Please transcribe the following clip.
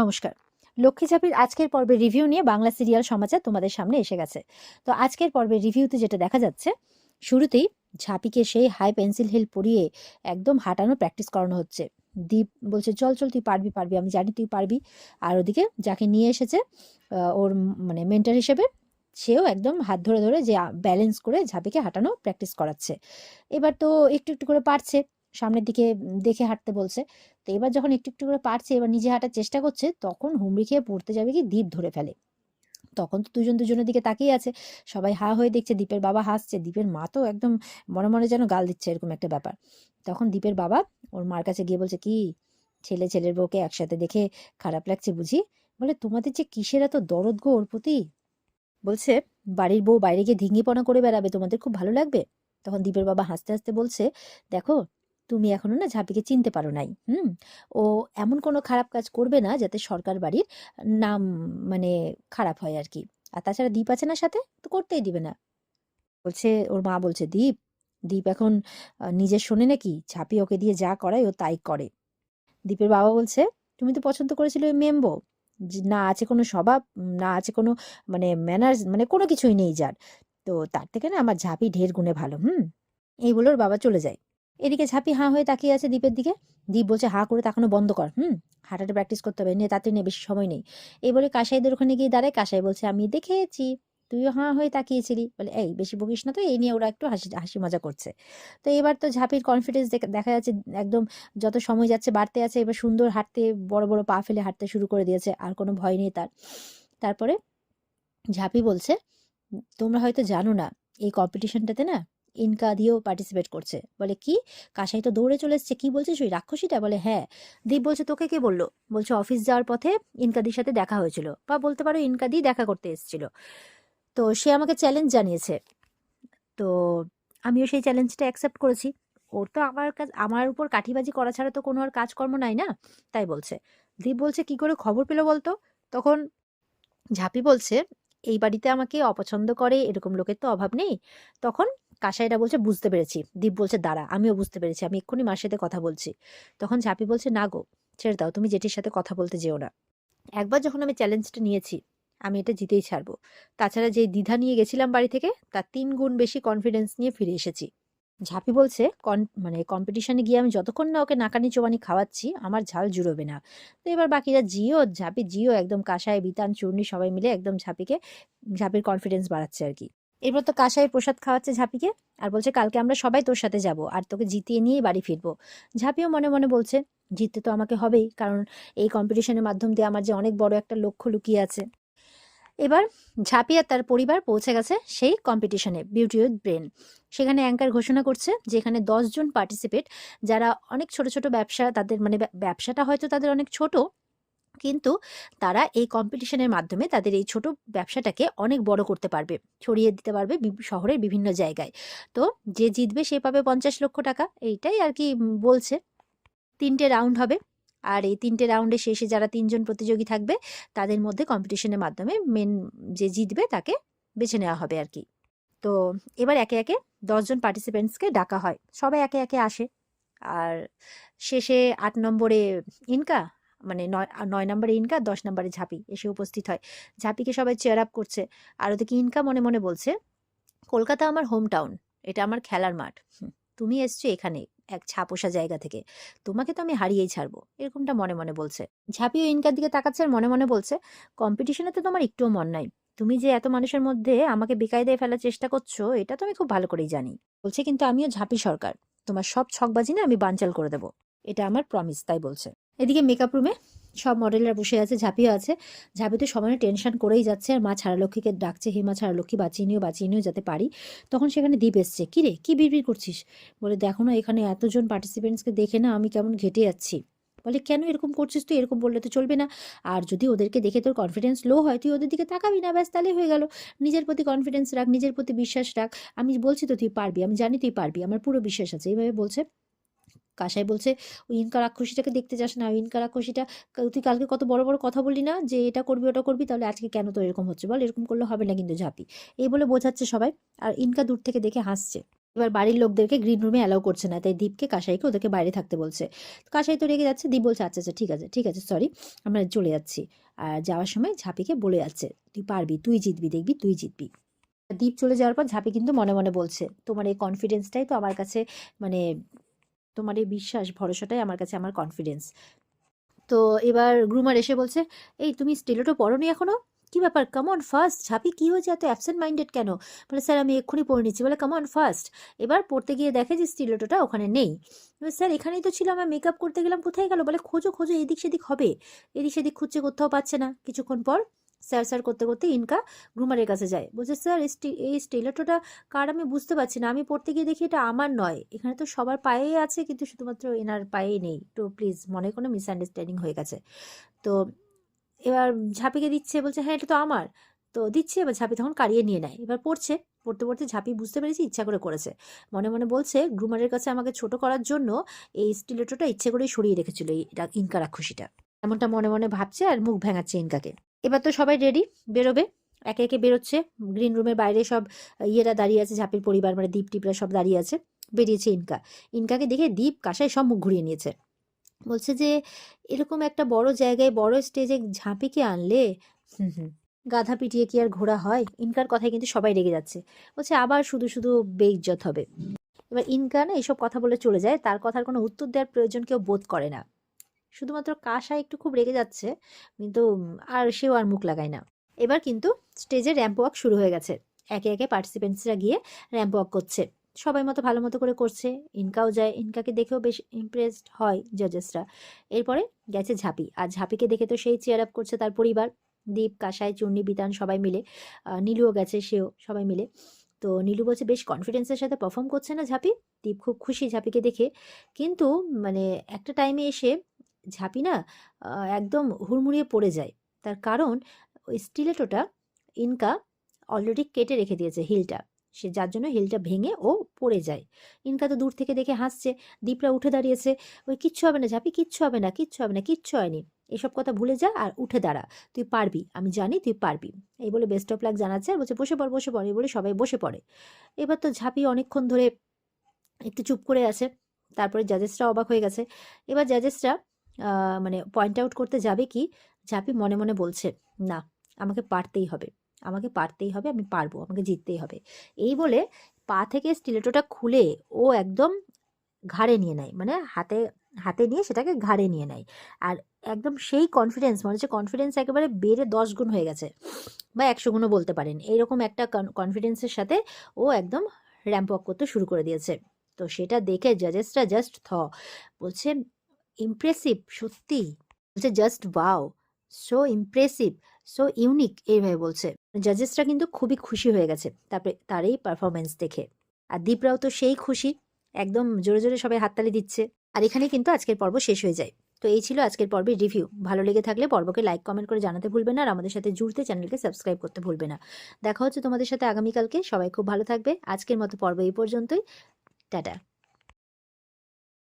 নমস্কার। লক্ষ্মী ঝাঁপির আজকের পর্বের রিভিউ নিয়ে বাংলা সিরিয়াল সমাচার তোমাদের সামনে এসে গেছে। তো আজকের পর্বের রিভিউতে যেটা দেখা যাচ্ছে, শুরুতেই ঝাঁপিকে সেই হাই পেন্সিল হিল পরিয়ে একদম হাঁটানো প্র্যাকটিস করানো হচ্ছে। দীপ বলছে, চল চল, তুই পারবি পারবি, আমি জানি তুই পারবি। আর ওদিকে যাকে নিয়ে এসেছে ওর মানে মেন্টার হিসেবে, সেও একদম হাত ধরে ধরে যে ব্যালেন্স করে ঝাঁপিকে হাঁটানো প্র্যাকটিস করাচ্ছে। এবার তো একটু একটু করে পারছে। সামনের দিকে দেখে হাঁটতে বলছে। তো এবার যখন একটু একটু করে পারছে, এবার নিজে হাঁটার চেষ্টা করছে, তখন হুমড়ি খেয়ে পড়তে যাবে কি দ্বীপ ধরে ফেলে। তখন তো দুজন দুজনের দিকে তাকিয়ে আছে। সবাই হা হয়ে দেখছে দীপের বাবা হাসছে। দীপের মা তো একদম মনে মনে যেন গাল দিচ্ছে এরকম একটা ব্যাপার। তখন দীপের বাবা ওর মার কাছে গিয়ে বলছে, কি ছেলে, ছেলের বউকে একসাথে দেখে খারাপ লাগছে বুঝি? বলে, তোমাদের যে কিসের এত দরদ গো ওর প্রতি? বলছে, বাড়ির বউ বাইরে গিয়ে ধিঙ্গিপনা করে বেড়াবে, তোমাদের খুব ভালো লাগবে? তখন দীপের বাবা হাসতে হাসতে বলছে, দেখো তুমি এখনও না ঝাঁপিকে চিনতে পারো নাই, হুম? ও এমন কোনো খারাপ কাজ করবে না যাতে সরকার বাড়ির নাম মানে খারাপ হয় আর কি। আর তাছাড়া দীপ আছে না সাথে? তো করতেই দিবে না। বলছে, ওর মা বলছে, দীপ দীপ এখন নিজের শোনে নাকি? ঝাঁপি ওকে দিয়ে যা করায় ও তাই করে। দীপের বাবা বলছে, তুমি তো পছন্দ করেছিলে ওই মেম্বো। না আছে কোনো স্বভাব, না আছে কোনো মানে ম্যানার্স মানে কোনো কিছুই নেই যার। তো তার থেকে না আমার ঝাঁপি ঢের গুণে ভালো, হুম? এই বলে ওর বাবা চলে যায়। এদিকে ঝাঁপি হাঁ হয়ে তাকিয়ে আছে দ্বীপের দিকে। দ্বীপ বলছে, হাঁ করে তাকানো বন্ধ কর, হুম? হাঁটাটা প্র্যাকটিস করতে হবে, নিয়ে তাতে নিয়ে বেশি সময় নেই। এই বলে কাসাইদের ওখানে গিয়ে দাঁড়ায়। কাসাই বলছে, আমি দেখেছি, তুইও হাঁ হয়ে তাকিয়েছিলি। বলে, এই, বেশি বকিস না তো, এই নিয়ে ওরা একটু হাসি হাসি মজা করছে। তো এবার তো ঝাঁপির কনফিডেন্স দেখা যাচ্ছে, একদম যত সময় যাচ্ছে, বাড়তে আছে। এবার সুন্দর হাঁটতে, বড় বড় পা ফেলে হাঁটতে শুরু করে দিয়েছে, আর কোনো ভয় নেই তার। তারপরে ঝাঁপি বলছে, তোমরা হয়তো জানো না, এই কম্পিটিশনটাতে না ইনকা দিয়েও পার্টিসিপেট করছে। বলে, কি? কাসাই তো দৌড়ে চলে এসছে, কি বলছিস ওই রাক্ষসীটা? বলে হ্যাঁ। দীপ বলছে, তোকে কে বলল? বলছে, অফিস যাওয়ার পথে ইনকাদির সাথে দেখা হয়েছিল। বা বলতে পারো, ইনকাদি দেখা করতে এসেছিল। তো সে আমাকে চ্যালেঞ্জ জানিয়েছে। তো আমিও সেই চ্যালেঞ্জটা অ্যাকসেপ্ট করেছি। ওর তো আমার কাজ, আমার উপর কাঠিবাজি করা ছাড়া তো কোনো আর কাজকর্ম নাই না? তাই বলছে। দীপ বলছে, কি করে খবর পেল বলতো? তখন ঝাঁপি বলছে, এই বাড়িতে আমাকে অপছন্দ করে, এরকম লোকের তো অভাব নেই। তখন কাসাইটা বলছে, বুঝতে পেরেছি। দীপ বলছে, দাঁড়া, আমিও বুঝতে পেরেছি। আমি এক্ষুনি মার সাথে কথা বলছি। তখন ঝাঁপি বলছে, না গো, ছেড়ে দাও, তুমি জেঠির সাথে কথা বলতে যেও না। একবার যখন আমি চ্যালেঞ্জটা নিয়েছি, আমি এটা জিতেই ছাড়বো। তাছাড়া যে দ্বিধা নিয়ে গেছিলাম বাড়ি থেকে, তার তিন গুণ বেশি কনফিডেন্স নিয়ে ফিরে এসেছি। ঝাঁপি বলছে মানে কম্পিটিশনে গিয়ে আমি যতক্ষণ না ওকে নাকানি চোবানি খাওয়াচ্ছি, আমার ঝাল জুড়োবে না। তো এবার বাকিরা জিও, ঝাঁপি জিও, একদম কাঁসায় বিতান, চূর্ণি সবাই মিলে একদম ঝাঁপিকে, ঝাঁপির কনফিডেন্স বাড়াচ্ছে আর কি। এরপর তো কাঁসায় প্রসাদ খাওয়াচ্ছে ঝাঁপিকে আর বলছে, কালকে আমরা সবাই তোর সাথে যাব আর তোকে জিতিয়ে নিয়েই বাড়ি ফিরবো। ঝাঁপিও মনে মনে বলছে, জিততে তো আমাকে হবেই, কারণ এই কম্পিটিশনের মাধ্যম দিয়ে আমার যে অনেক বড় একটা লক্ষ্য লুকিয়ে আছে। এবার ঝাঁপি আর তার পরিবার পৌঁছে গেছে সেই কম্পিটিশনে বিউটি উইথ ব্রেন সেখানে অ্যাঙ্কার ঘোষণা করছে যে এখানে জন পার্টিসিপেট যারা অনেক ছোট ছোট ব্যবসা, তাদের মানে ব্যব- ব্যবসাটা হয়তো তাদের অনেক ছোট কিন্তু তারা এই কম্পিটিশনের মাধ্যমে তাদের এই ছোট ব্যবসাটাকে অনেক বড় করতে পারবে। ছড়িয়ে দিতে পারবে শহরের বিভিন্ন জায়গায়। তো যে জিতবে সে পাবে পঞ্চাশ লক্ষ টাকা। এইটাই আর কি বলছে। তিনটে রাউন্ড হবে। আর এই তিনটে রাউন্ডে শেষে যারা তিনজন প্রতিযোগী থাকবে, তাদের মধ্যে কম্পিটিশনের মাধ্যমে মেন যে জিতবে তাকে বেছে নেওয়া হবে আর কি। তো এবার একে একে দশজন পার্টিসিপেন্টসকে ডাকা হয়। সবাই একে একে আসে। আর শেষে আট নম্বরে ইনকা মানে নয় নয় নম্বরে ইনকা দশ নম্বরে ঝাঁপি এসে উপস্থিত হয়। ঝাঁপিকে সবাই চেয়ার আপ করছে। আর ওদিকে ইনকা মনে মনে বলছে? কলকাতা আমার হোম টাউন এটা আমার খেলার মাঠ। তুমি এসছো এখানে, এক ছাপোষা জায়গা থেকে। তোমাকে তো আমি হারিয়েই ছাড়বো। এরকমটা মনে মনে বলছে। ঝাঁপিও ইনকার দিকে তাকাচ্ছে আর মনে মনে বলছে কম্পিটিশনে তো তোমার একটুও মন নাই। তুমি যে এত মানুষের মধ্যে আমাকে বেকায়দায় ফেলার চেষ্টা করছ, এটা তো আমি খুব ভালো করেই জানি। বলছে, কিন্তু আমিও ঝাঁপি সরকার। তোমার সব ছকবাজি না আমি বানচাল করে দেবো। এটা আমার প্রমিস তাই বলছে। এদিকে মেকআপ রুমে সব মডেলরা বসে আছে ঝাঁপিও আছে। ঝাঁপি তো সবাই টেনশন করেই যাচ্ছে আর মা ছাড়ালক্ষ্মীকে ডাকছে, হে মা ছাড়ালক্ষ্মী, বাঁচিয়ে নিও বাঁচিয়ে নিও যাতে পারি। তখন সেখানে দ্বীপ এসছে, কী রে, কি বিড়বিড় করছিস? বলে, দেখো না, এখানে এতজন পার্টিসিপেন্টসকে দেখে না আমি কেমন ঘেটে যাচ্ছি। বলে, কেন এরকম করছিস তুই? এরকম বললে তো চলবে না। আর যদি ওদেরকে দেখে তোর কনফিডেন্স লো হয়, তুই ওদের দিকে তাকাবি না, ব্যাস তাহলে হয়ে গেল। নিজের প্রতি কনফিডেন্স রাখ, নিজের প্রতি বিশ্বাস রাখ। আমি বলছি তো তুই পারবি, আমি জানি তুই পারবি, আমার পুরো বিশ্বাস আছে। এইভাবে বলছে। কাসাই বলছে ওই ইনকা রাক্ষসীটাকে দেখতে যাস না ওই ইনকা রাক্ষসীটা, তুই কালকে কত বড় বড় কথা বললি না যে এটা করবি, ওটা করবি, তাহলে আজকে কেন তো এরকম হচ্ছে বল? এরকম করলে হবে না কিন্তু ঝাঁপি। এই বলে বোঝাচ্ছে সবাই আর ইনকা দূর থেকে দেখে হাসছে। এবার বাড়ির লোকদেরকে গ্রিন রুমে অ্যালাউ করছে না, তাই দীপকে, কাসাইকে ওদেরকে বাইরে থাকতে বলছে। কাসাই তো রেগে যাচ্ছে, দীপ বলছে আচ্ছা আচ্ছা ঠিক আছে ঠিক আছে সরি আমরা চলে যাচ্ছি। আর যাওয়ার সময় ঝাঁপিকে বলে যাচ্ছে, তুই পারবি, তুই জিতবি, দেখবি, তুই জিতবি। দীপ চলে যাওয়ার পর ঝাঁপি কিন্তু মনে মনে বলছে, তোমার এই কনফিডেন্সটাই তো আমার কাছে মানে তোমার এই বিশ্বাস, ভরসাটাই আমার কাছে আমার কনফিডেন্স তো এবার গ্রুমার এসে বলছে, এই তুমি স্টিলেটো পড়োনি এখনও? কি ব্যাপার? কামন ফার্স্ট ঝাঁপি, কি হয়েছে? এত অ্যাবসেন্ট মাইন্ডেড কেন? বলে, স্যার, আমি এক্ষুনি পড়ে নিচ্ছি। বলে কামন ফার্স্ট এবার পড়তে গিয়ে দেখে যে স্টিলেটোটা ওখানে নেই। স্যার, এখানেই তো ছিল আমার মেকআপ করতে গেলাম, কোথায় গেল? বলে, খোঁজো খোঁজো, এদিক সেদিক হবে। এদিক সেদিক খুঁজছে, কোথাও পাচ্ছে না। কিছুক্ষণ পর স্যার স্যার করতে করতে ইনকা গ্রুমারের কাছে যায়। বলছে, স্যার, এই স্টি- এই স্টিলেটোটা কার? আমি বুঝতে পারছি না। আমি পড়তে গিয়ে দেখি এটা আমার নয়। এখানে তো সবার পায়েই আছে, কিন্তু শুধুমাত্র এনার পায়েই নেই। তো প্লিজ, মনে কোনো মিসআন্ডারস্ট্যান্ডিং হয়ে গেছে। তো এবার ঝাঁপিকে দিচ্ছে, বলছে হ্যাঁ এটা তো আমার। তো দিচ্ছে, এবার ঝাঁপি তখন কাড়িয়ে নিয়ে নেয়। এবার পড়ছে, পড়তে পড়তে ঝাঁপি বুঝতে পেরেছি, ইচ্ছা করে করেছে। মনে মনে বলছে, গ্রুমারের কাছে আমাকে ছোট করার জন্য এই স্টিলেটোটা ইচ্ছে করেই সরিয়ে রেখেছিল এই ইনকা রাক্ষসীটা। এমনটা মনে মনে ভাবছে আর মুখ ভেঙাচ্ছে ইনকাকে। এবার তো সবাই রেডি বেরোবে। একে একে বেরোচ্ছে গ্রিন রুমের বাইরে সব ইয়েরা দাঁড়িয়ে আছে, ঝাঁপির পরিবার মানে দীপ টিপরা সব দাঁড়িয়ে আছে। বেরিয়েছে ইনকা। ইনকাকে দেখে দীপ কাঁসায় সব মুখ ঘুরিয়ে নিয়েছে। বলছে যে, এরকম একটা বড় জায়গায়, বড় স্টেজে ঝাঁপিকে আনলে? হুম হুম। গাধা পিটিয়ে কি আর ঘোরা হয়? ইনকার কথায় কিন্তু সবাই রেগে যাচ্ছে। বলছে, আবার শুধু শুধু বেইজ্জত হবে। এবার ইনকা না এইসব কথা বলে চলে যায়। তার কথার কোনো উত্তর দেওয়ার প্রয়োজন কেউ বোধ করে না। শুধুমাত্র কাশা একটু খুব রেগে যাচ্ছে, কিন্তু আর সেও আর মুখ লাগায় না। এবার কিন্তু স্টেজে র্যাম্প ওয়াক শুরু হয়ে গেছে। একে একে পার্টিসিপেন্টসরা গিয়ে র্যাম্প ওয়াক করছে। সবাই মতো ভালো মতো করে করছে। ইনকাও যায়। ইনকাকে দেখেও বেশ ইমপ্রেসড হয় জাজেসরা এরপরে গেছে ঝাঁপি। আর ঝাঁপিকে দেখে তো সেই চেয়ার আপ করছে তার পরিবার। দীপ, কাসাই চূর্ণি বিতান সবাই মিলে। নীলুও গেছে, সেও সবাই মিলে। তো নীলু বলছে, বেশ কনফিডেন্সের সাথে পারফর্ম করছে না ঝাঁপি? দীপ খুব খুশি ঝাঁপিকে দেখে। কিন্তু মানে একটা টাইমে এসে ঝাঁপি না একদম হুড়মুড়িয়ে পড়ে যায়। তার কারণ ওই স্টিলেটোটা ইনকা অলরেডি কেটে রেখে দিয়েছে হিলটা। সে, যার জন্য হিলটা ভেঙে ও পড়ে যায়। ইনকা তো দূর থেকে দেখে হাসছে, দীপরা উঠে দাঁড়িয়েছে। ওই, কিচ্ছু হবে না ঝাঁপি, কিচ্ছু হবে না, কিচ্ছু হবে না, কিচ্ছু হয়নি। এসব কথা ভুলে যা আর উঠে দাঁড়া। তুই পারবি, আমি জানি তুই পারবি। এই বলে বেস্ট অফ লাক জানাচ্ছে আর বলছে, বসে পড় বসে পড়। এই বলে সবাই বসে পড়ে। এবার তো ঝাঁপি অনেকক্ষণ ধরে একটু চুপ করে আছে। তারপরে জাজেসরা অবাক হয়ে গেছে। এবার জাজেসরা মানে পয়েন্ট আউট করতে যাবে কি ঝাঁপি মনে মনে বলছে না, আমাকে পারতেই হবে। আমাকে পারতেই হবে, আমি পারব, আমাকে জিততেই হবে। এই বলে পা থেকে স্টিলেটোটা খুলে ও একদম ঘাড়ে নিয়ে নেয় মানে হাতে হাতে নিয়ে সেটাকে ঘাড়ে নিয়ে নেয়। আর একদম সেই কনফিডেন্স মনে হচ্ছে কনফিডেন্স একেবারে বেড়ে দশ গুণ হয়ে গেছে, বা একশো গুণও বলতে পারেন। এইরকম একটা কনফিডেন্সের সাথে ও একদম র্যাম্প ওয়াক করতে শুরু করে দিয়েছে। তো সেটা দেখে জাজেসরা জাস্ট থ, বলছে ইমপ্রেসিভ সত্যি। বলছে just wow so impressive so unique এইভাবে বলছে। জাজেসরা কিন্তু খুবই খুশি হয়ে গেছে তারপরে তার এই পারফরমেন্স দেখে। আর দীপরাও তো সেই খুশি, একদম জোরে জোরে সবাই হাততালি দিচ্ছে। আর এখানে কিন্তু আজকের পর্ব শেষ হয়ে যায়। তো এই ছিল আজকের পর্বের রিভিউ ভালো লেগে থাকলে পর্বকে লাইক কমেন্ট করে জানাতে ভুলবে না আর আমাদের সাথে জুড়তে চ্যানেলকে সাবস্ক্রাইব করতে ভুলবে না। দেখা হচ্ছে তোমাদের সাথে আগামীকালকে। সবাই খুব ভালো থাকবে। আজকের মতো পর্ব এই পর্যন্তই। টাটা।